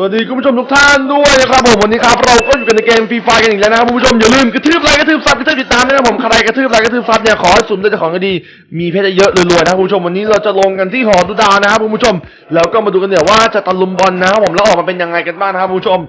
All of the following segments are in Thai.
สวัสดีคุณผู้ชมทุกท่านด้วยนะครับผมวันนี้ครับเราก็อยู่กันในเกมฟรีไฟกันอีกแล้วนะครับคุณผู้ชมอย่าลืมกระทืบไลค์กระทืบซับกระทืบติดตามนะครับผมใครกระทืบไลค์กระทืบซับเนี่ยขอให้สุ่มได้แต่ของดีมีเพชรเยอะรวยๆนะครับคุณผู้ชมวันนี้เราจะลงกันที่หอดูดาวนะครับคุณผู้ชมแล้วก็มาดูกันเดี๋ยวว่าจะตะลุมบอลนะครับผมแล้วออกมาเป็นยังไงกันบ้างนะครับคุณผู้ชม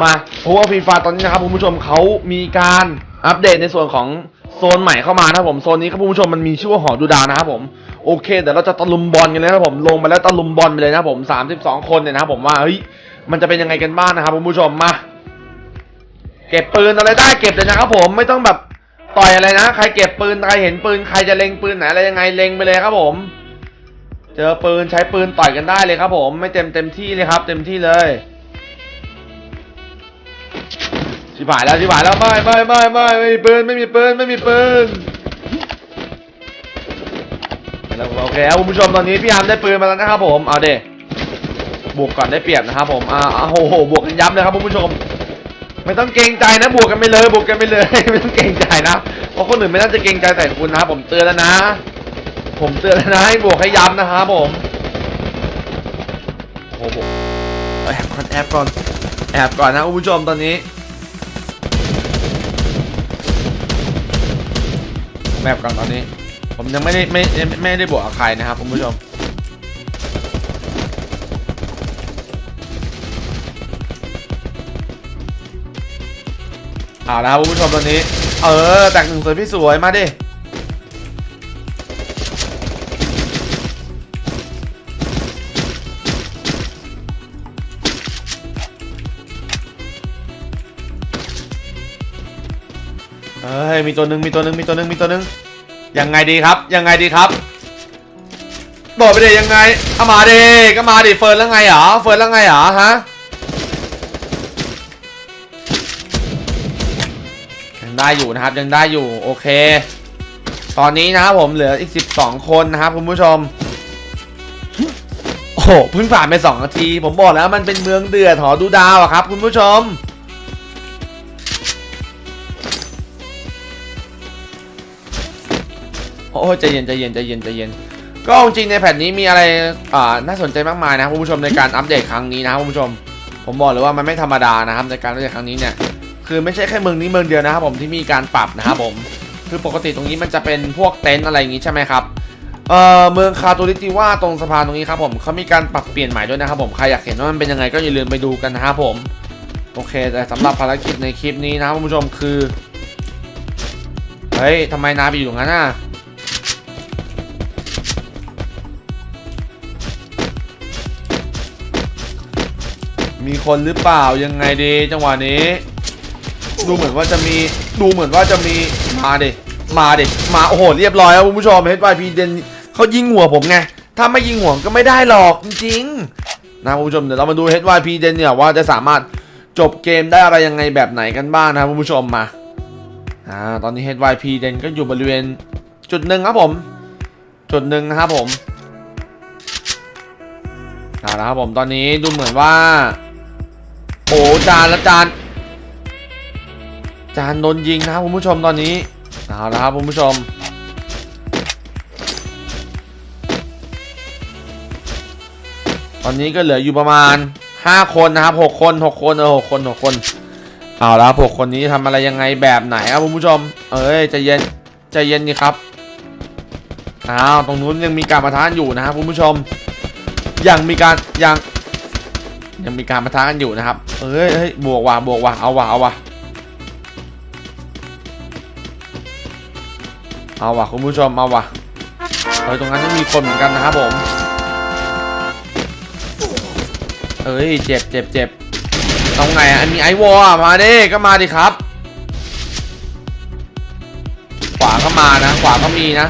มาเพราะว่าฟรีไฟตอนนี้นะครับคุณผู้ชมเขามีการอัปเดตในส่วนของโซนใหม่เข้ามานะครับผมโซนนี้ครับคุณผู้ชมมันมีชื่อว่าหอดูดาวนะครับผมโอเคเดี๋ยวเราจะตะลุมบอลกันเลยนะครับผมลงมาแล้วตะลุมบอลไปเลยนะครับผม 32 คนเนี่ยนะครับผมว่าเฮ้ยมันจะเป็นยังไงกันบ้างนะครับคุณผู้ชมมาเก็บปืนอะไรได้เก็บเลยนะครับผมไม่ต้องแบบต่อยอะไรนะ ใครเก็บปืนใครเห็นปืนใครจะเล็งปืนไหนอะไรยังไงเล็งไปเลยครับผม เจอปืนใช้ปืนต่อยกันได้เลยครับผม ไม่เต็มเต็มที่เลยครับ เต็มที่เลย ชิบหายแล้วชิบหายแล้วไม่ไม่ไม่ไม่ไม่มีปืนไม่มีปืนไม่มีปืนโอเคครับคุณผู้ชมตอนนี้พี่อาร์มได้ปืนมาแล้วนะครับผมเอาเดบวกก่อนได้เปรียบนะครับผมอ่าอ่าโอ้โหบวกกันยับเลยครับคุณผู้ชม ไม่ต้องเกรงใจนะบวกกันไปเลยบวกกันไปเลย ไม่ต้องเกรงใจนะเพราะคนอื่นไม่น่าจะเกรงใจแต่คุณนะครับผมเตือนแล้วนะ ผมเตือนแล้วนะให้บวกให้ย้ำนะครับผมโอ้โหแอบก่อนแอบก่อนแอบก่อนนะคุณผู้ชมตอนนี้ แบบก่อนตอนนี้ ผมยังไม่ได้ไม่ไม่ไม่ได้บวกกับใครนะครับคุณผู้ชมเอาละครับคุณผู้ชมตอนนี้ เออแต่งหนึ่งสวยพี่สวยมาดิ มีตัวหนึ่งมีตัวหนึ่งมีตัวหนึ่งมีตัวหนึ่งยังไงดีครับ ยังไงดีครับโดดไปดิยังไงเอามาดิก็มาดิเฟิร์นแล้วไงหรอเฟิร์นแล้วไงหรอฮะยังได้อยู่นะครับยังได้อยู่โอเค ตอนนี้นะครับผมเหลืออีก 12 คนนะครับคุณผู้ชมโอ้โหเพิ่งผ่านไป2นาที ผมบอกแล้วมันเป็นเมืองเดือดหอดูดาวอะครับ คุณผู้ชม อ้ยใจเย็นใจเย็นใจเย็นใจเย็นก็จริงในแผ่นนี้มีอะไรอ่าน่าสนใจมากมายนะคุณผู้ชมในการอัปเดตครั้งนี้นะครับคุณผู้ชม ผมบอกเลยว่ามันไม่ธรรมดานะครับในการอัปเดตครั้งนี้เนี่ยคือไม่ใช่แค่เมืองนี้เมืองเดียวนะครับผมที่มีการปรับนะครับผมคือปกติตรงนี้มันจะเป็นพวกเต็นท์อะไรอย่างงี้ใช่ไหมครับเอ่อเมืองคาตูริติว่าตรงสะพานตรงนี้ครับผมเขามีการปรับเปลี่ยนใหม่ด้วยนะครับผมใครอยากเห็นว่ามันเป็นยังไงก็อย่าลืมไปดูกันนะครับผมโอเค แต่สำหรับภารกิจในคลิปนี้นะครับคุณผู้ชมคือเฮ้ยทำไมนาไปอยู่ตรงนั้นน่ะ มีคนหรือเปล่ายังไงดีจังหวะนี้ ดูเหมือนว่าจะมีดูเหมือนว่าจะมีมาดิมาดิมาโอ้โหเรียบร้อยแล้วคุณผู้ชม HYP เดนเขายิงหัวผมไงถ้าไม่ยิงหัวก็ไม่ได้หรอกจริงๆนะคุณผู้ชมเดี๋ยวเรามาดู HYP เดนเนี่ยว่าจะสามารถจบเกมได้อะไรยังไงแบบไหนกันบ้างนะครับคุณผู้ชมมาอ่าตอนนี้ HYP เดนก็อยู่บริเวณจุดหนึ่งครับผม จุดหนึ่งนะครับผมเอาและครับผมตอนนี้ดูเหมือนว่า อ้จานละจาน จานโดนยิงนะครับคุณผู้ชมตอนนี้เอาละครับคุณผู้ชมตอนนี้ก็เหลืออยู่ประมาณ 5 คนนะครับ 6 คน 6 คนเออ6คน 6 คน เอาละครับ6คนนี้ทำอะไรยังไงแบบไหนครับคุณผู้ชม เอ้ยใจเย็นใจเย็นนี่ครับอ้าวตรงนู้นยังมีการประทานอยู่นะครับคุณผู้ชม ยังมีการยัง ยังมีการประทะกันอยู่นะครับ เอ้ยเฮ้ยบวกว่ะบวกว่ะเอาว่ะเอาว่ะเอาว่ะคุณผู้ชมเอาว่ะเออตรงนั้นก็มีคนเหมือนกันนะครับผม เอ้ยเจ็บเจ็บเจ็บตรงไหนอะมีไอวอมาดิก็มาดิครับ ขวาก็มานะ ขวาก็มีนะ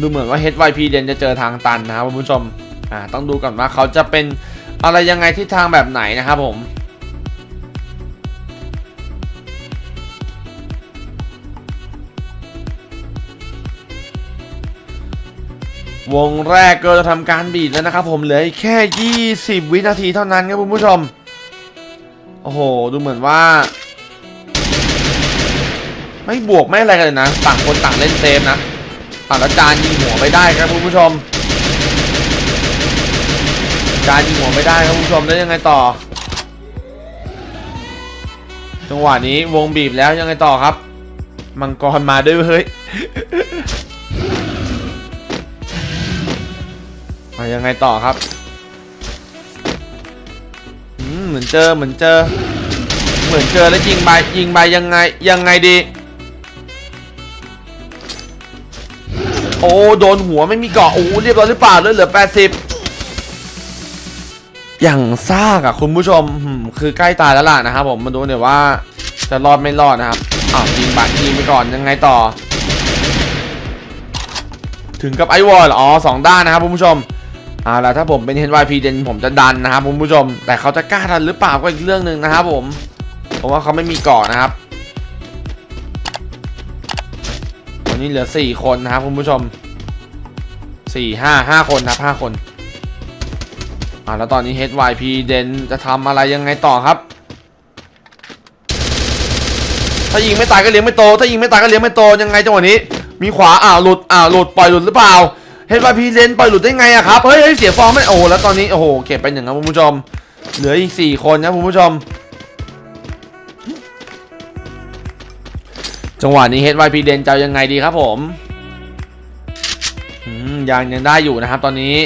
ดูเหมือนว่า HYP เดนจะเจอทางตันนะครับคุณผู้ชมอ่าต้องดูก่อนว่าเขาจะเป็นอะไรยังไงทิศทางแบบไหนนะครับผมวงแรกก็จะทำการบีดแล้วนะครับผมเหลือแค่ 20 วินาทีเท่านั้นครับคุณผู้ชม โอ้โห ดูเหมือนว่า ไม่บวกไม่อะไรกันเลยนะ ต่างคนต่างเล่นเซฟนะ อ่าแล้วจานยิงหัวไม่ได้ครับคุณผู้ชมจานยิงหัวไม่ได้ครับคุณผู้ชมแล้วยังไงต่อ จังหวะนี้วงบีบแล้วยังไงต่อครับ มังกรมาด้วยเฮ้ยมายังไงต่อครับเหมือนเจอเหมือนเจอ เหมือนเจอแล้วยิงไปยิงไปยังไงยังไงดี โอ้โดนหัวไม่มีเกาะโอ้เรียบร้อยหรือเปล่าเลยเหลือ 80 อย่างซากอะคุณผู้ชมคือใกล้ตายแล้วล่ะนะครับผมมาดูเนี่อยว่าจะรอดไม่รอดนะครับอ้าวยิงบัตรยิงไปก่อนยังไงต่อ ถึงกับไอวอลอ๋อสองด้านนะครับคุณผู้ชมเอาล่ะถ้าผมเป็น HYP เดนผมจะดันนะครับคุณผู้ชม แต่เขาจะกล้าดันหรือเปล่าก็อีกเรื่องหนึ่งนะครับผมผมว่าเขาไม่มีเกาะนะครับ นนี้เหลือ4คนนะครับคุณผู้ชม4 5 5คนนะครับ5คนอ่าแล้วตอนนี้ HYP เดนจะทำอะไรยังไงต่อครับ ถ้ายิงไม่ตายก็เลี้ยงไม่โต ถ้ายิงไม่ตายก็เลี้ยงไม่โตยังไงจังหวะนี้ มีขวาอ้าหลุดอ้าหลุดปล่อยหลุดหรือเปล่าเห็นว่าพีเลนปล่อยหลุดได้ไงอะครับเฮ้ยเสียฟอร์มไม่โอ้แล้วตอนนี้โอ้โหเก็บไปหนึ่งครับคุณผู้ชม เหลืออีกสี่คนนะคุณผู้ชม จังหวะนี้ HYP เดนจะเอายังไงดีครับผมยังยังได้อยู่นะครับตอนนี้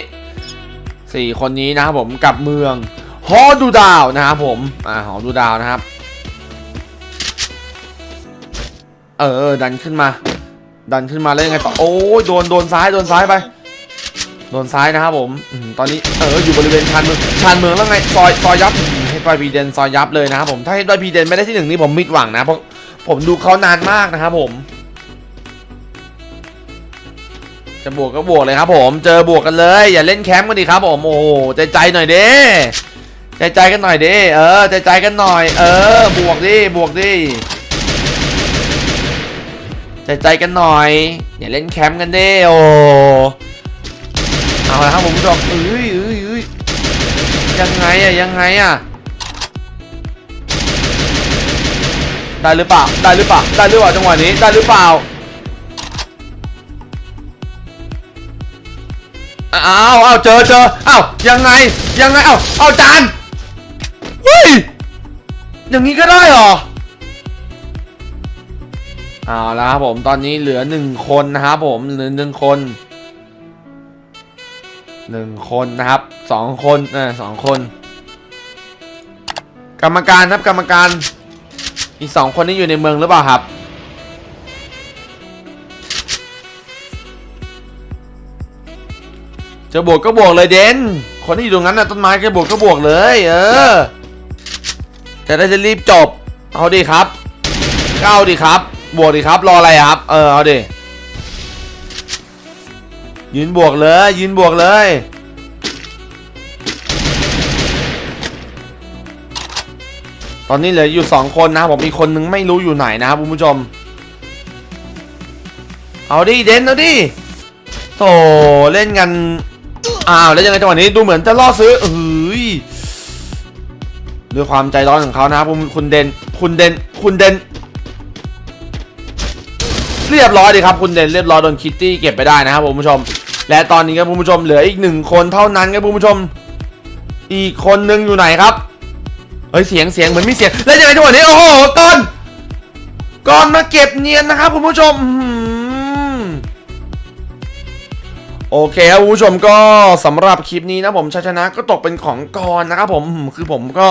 สี่คนนี้นะครับผมกับเมืองฮอดูดาวนะครับผมอ่าฮอดูดาวนะครับ เออดันขึ้นมา ดันขึ้นมาแล้วยังไงต่อโอ้ยโดนโดนซ้ายโดนซ้ายไป โดนซ้ายนะครับผมตอนนี้เอออยู่บริเวณชานเมืองชานเมืองแล้วไงซอยซอยยับให้ไปพีเดนซอยยับเลยนะครับผมถ้าให้ไปพีเดนไม่ได้ที่หนึ่งนี่ผมมิดหวังนะเพราะ ผมดูเขานานมากนะครับผม จะบวกก็บวกเลยครับ ผม เจอบวกกันเลย อย่าเล่นแคมป์กันดิครับผมโอ้โหใจใจหน่อยเด้ใจใจกันหน่อยเด้เออใจใจกันหน่อย เออ บวกดิบวกดิใจใจกันหน่อยอย่าเล่นแคมป์กันเด้โอเอาละครับผมผู้ชมเอ้ยเอ้ยเอ้ยยังไงอะยังไงอะ ได้หรือเปล่า ได้หรือเปล่า ได้หรือเปล่าจังหวะนี้ ได้หรือเปล่า อ้าวอ้าวเจอเจออ้าวยังไง ยังไงอ้าวอ้าวจานเฮ้ย อย่างนี้ก็ได้เหรอเอาละครับผมตอนนี้เหลือหนึ่งคนนะครับผมเหลือหนึ่งคนหนึ่งคนนะครับสองคนเออสองคน กรรมการครับกรรมการ อีกสองคนนี้อยู่ในเมืองหรือเปล่าครับ จะบวกก็บวกเลยเดนคนที่อยู่ตรงนั้นน่ะต้นไม้ก็บวกก็บวกเลย เออ จะได้จะรีบจบ เอาดิครับก็เอาดิครับ บวกดิครับ รออะไรครับ เออ เอาดิยืนบวกเลยยืนบวกเลย ตอนนี้เหลืออยู่สองคนนะผมอีคนนึงไม่รู้อยู่ไหนนะครับคุณผู้ชม เอาดิเดนเอาดิโถเล่นกัน อ้าวแล้วยังไงจังหวะนี้ดูเหมือนจะล่อซื้อเอ้ยด้วยความใจร้อนของเขานะครับคุณคุณเดนคุณเดนคุณเดนเรียบร้อยดีครับคุณเดนเรียบร้อยโดนคิตตี้เก็บไปได้นะครับคุณผู้ชม และตอนนี้ครับคุณผู้ชมเหลืออีกหนึ่งคนเท่านั้นครับคุณผู้ชม อีกคนนึงอยู่ไหนครับ เฮ้ยเสียงเสียงเหมือนมีเสียงแล้วยังไงจังหวะนี้โอ้โหก้อนก้อนมาเก็บเนียนนะครับคุณผู้ชมโอเคครับคุณผู้ชมก็สำหรับคลิปนี้นะผมชัยชนะก็ตกเป็นของกอนนะครับผมคือผมก็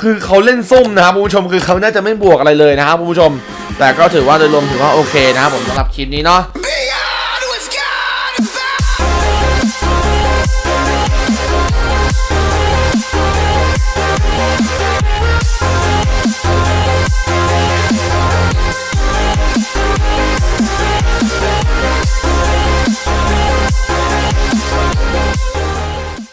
คือเขาเล่นส้มนะครับคุณผู้ชมคือเขาน่าจะไม่บวกอะไรเลยนะครับคุณผู้ชม แต่ก็ถือว่าโดยรวมถือว่าโอเคนะครับผมสำหรับคลิปนี้เนาะ Thank.